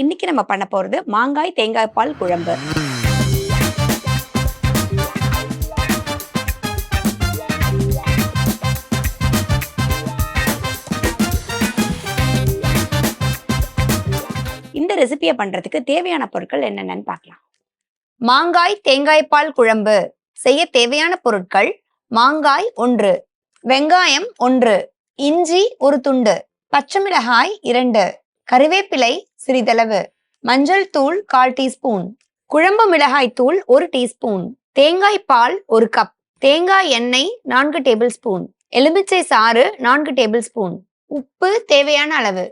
இன்னைக்கு நம்ம பண்ண போறது மாங்காய் தேங்காய் பால் குழம்பு. இந்த ரெசிபியை பண்றதுக்கு தேவையான பொருட்கள் என்னென்னன்னு பார்க்கலாம். மாங்காய் தேங்காய் பால் குழம்பு. செய்ய தேவையான பொருட்கள் மாங்காய் ஒன்று வெங்காயம் ஒன்று இஞ்சி ஒரு துண்டு பச்சை மிளகாய் இரண்டு கருவேப்பிலை சிறிதளவு மஞ்சள் தூள் கால் டீஸ்பூன் குழம்பு மிளகாய் தூள் ஒரு டீஸ்பூன் தேங்காய் பால் ஒரு கப் தேங்காய் எண்ணெய் நான்கு டேபிள் ஸ்பூன் எலுமிச்சை சாறு நான்கு டேபிள் ஸ்பூன் உப்பு தேவையான அளவு.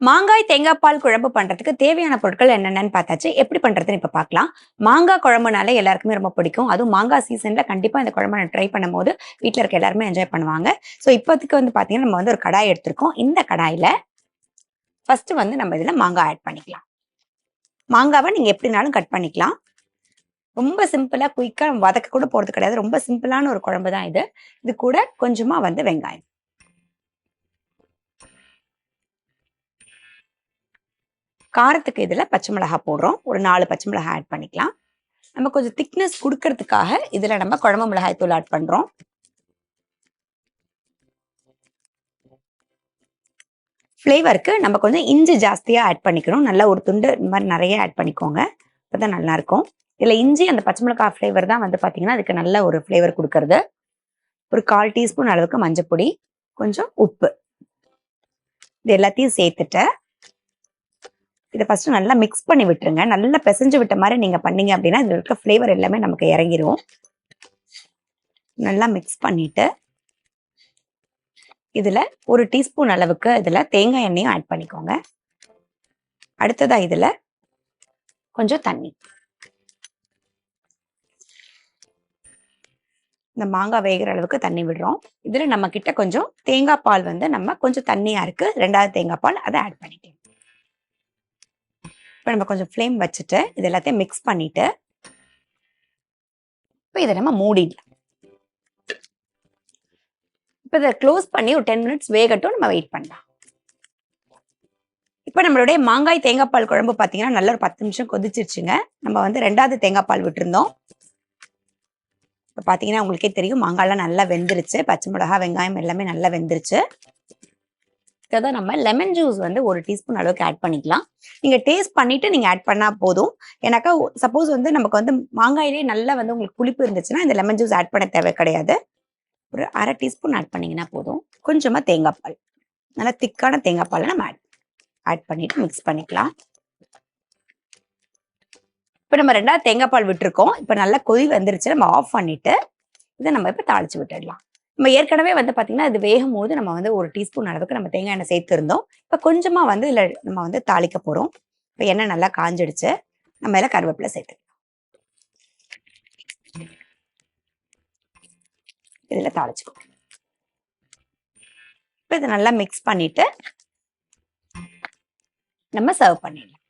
மாங்காய் தேங்காய் பால் குழம்பு பண்றதுக்கு தேவையான பொருட்கள் என்னென்னு பார்த்தாச்சு. எப்படி பண்றதுன்னு இப்ப பார்க்கலாம். மாங்காய் குழம்புனாலே எல்லாருக்குமே ரொம்ப பிடிக்கும். அதுவும் மாங்காய் சீசன்ல கண்டிப்பா இந்த குழம்பு நான் ட்ரை பண்ணும்போது வீட்டில் இருக்க எல்லாருமே என்ஜாய் பண்ணுவாங்க. ஸோ இப்போதைக்கு வந்து பார்த்தீங்கன்னா நம்ம வந்து ஒரு கடாய் எடுத்திருக்கோம். இந்த கடாயில ஃபர்ஸ்ட் வந்து நம்ம இதுல மாங்காய் ஆட் பண்ணிக்கலாம். மாங்காவை நீங்க எப்படினாலும் கட் பண்ணிக்கலாம். ரொம்ப சிம்பிளா குயிக்கா வதக்க கூட போறது கிடையாது. ரொம்ப சிம்பிளான ஒரு குழம்பு தான் இது. இது கூட கொஞ்சமா வந்து வெங்காயம். காரத்துக்கு இதுல பச்சை மிளகாய் போடுறோம். ஒரு நாலு பச்சை மிளகாய் ஆட் பண்ணிக்கலாம். நம்ம கொஞ்சம் திக்னஸ் கொடுக்கறதுக்காக இதுல நம்ம குழம்பு மிளகாய் தூள் ஆட் பண்றோம். ஃப்ளேவருக்கு நம்ம கொஞ்சம் இஞ்சி ஜாஸ்தியாக ஆட் பண்ணிக்கணும். நல்லா ஒரு துண்டு இந்த மாதிரி நிறைய ஆட் பண்ணிக்கோங்க. அப்போ தான் நல்லாயிருக்கும் இதில் இஞ்சி அந்த பச்சை மிளகாய் ஃப்ளேவர் தான் வந்து பார்த்தீங்கன்னா அதுக்கு நல்ல ஒரு ஃப்ளேவர் கொடுக்கறது. ஒரு கால் டீஸ்பூன் அளவுக்கு மஞ்சப்பொடி கொஞ்சம் உப்பு. இது எல்லாத்தையும் சேர்த்துட்டு இதை ஃபஸ்ட்டு நல்லா மிக்ஸ் பண்ணி விட்டுருங்க. நல்லா பிசைஞ்சு விட்ட மாதிரி நீங்கள் பண்ணீங்க அப்படின்னா இதில் இருக்க ஃப்ளேவர் எல்லாமே நமக்கு இறங்கிடும் நல்லா மிக்ஸ் பண்ணிவிட்டு இதில் ஒரு டீஸ்பூன் அளவுக்கு இதில் தேங்காய் எண்ணெயும் ஆட் பண்ணிக்கோங்க. அடுத்ததாக இதில் கொஞ்சம் தண்ணி. இந்த மாங்காய் வேகிற அளவுக்கு தண்ணி விடுறோம். இதில் நம்ம கிட்ட கொஞ்சம் தேங்காய் பால் வந்து நம்ம கொஞ்சம் தண்ணியாக இருக்குது ரெண்டாவது தேங்காய் பால் அதை ஆட் பண்ணிக்கலாம் இப்போ நம்ம கொஞ்சம் ஃப்ளேம் வச்சுட்டு இது எல்லாத்தையும் மிக்ஸ் பண்ணிவிட்டு இப்போ இதை நம்ம மூடிடலாம். இப்போ இதை க்ளோஸ் பண்ணி ஒரு டென் மினிட்ஸ் வேகட்டும் நம்ம வெயிட் பண்ணலாம். இப்போ நம்மளுடைய மாங்காய் தேங்காய் பால் குழம்பு பார்த்தீங்கன்னா நல்ல ஒரு பத்து நிமிஷம் கொதிச்சிருச்சுங்க. நம்ம வந்து ரெண்டாவது தேங்காய் பால் விட்டுருந்தோம். இப்போ பார்த்தீங்கன்னா உங்களுக்கே தெரியும் மாங்காய்லாம் நல்லா வெந்துருச்சு. பச்சை மிளகா வெங்காயம் எல்லாமே நல்லா வெந்துருச்சு. இதை நம்ம லெமன் ஜூஸ் வந்து ஒரு டீஸ்பூன் அளவுக்கு ஆட் பண்ணிக்கலாம். நீங்கள் டேஸ்ட் பண்ணிவிட்டு நீங்கள் ஆட் பண்ணால் போதும். ஏன்னாக்கா சப்போஸ் வந்து நமக்கு வந்து மாங்காயிலே நல்லா வந்து உங்களுக்கு புளிப்பு இருந்துச்சுன்னா இந்த லெமன் ஜூஸ் ஆட் பண்ண தேவை கிடையாது. ஒரு அரை டீஸ்பூன் ஆட் பண்ணிங்கன்னா போதும். கொஞ்சமாக தேங்காய் பால். நல்லா திக்கான தேங்காய் பாலை நம்ம ஆட் ஆட் பண்ணிட்டு மிக்ஸ் பண்ணிக்கலாம். இப்போ நம்ம ரெண்டாவது தேங்காய் பால் விட்டுருக்கோம். இப்போ நல்லா கொதி வந்துருச்சு. நம்ம ஆஃப் பண்ணிட்டு இதை நம்ம இப்போ தாளிச்சு விட்டுடலாம். நம்ம ஏற்கனவே வந்து பார்த்தீங்கன்னா இது வேகும் போது நம்ம வந்து ஒரு டீஸ்பூன் அளவுக்கு நம்ம தேங்காய் எண்ணெய் சேர்த்துருந்தோம். இப்போ கொஞ்சமாக வந்து இதில் நம்ம வந்து தாளிக்க போகிறோம் இப்போ எண்ணெய் நல்லா காஞ்சிடுச்சு. நம்ம எல்லாம் கருவேப்பிலை சேர்த்துக்கலாம். இதில் தாளிச்சுக்கோ. இப்போ இதை நல்லா மிக்ஸ் பண்ணிட்டு நம்ம சர்வ் பண்ணிடலாம்.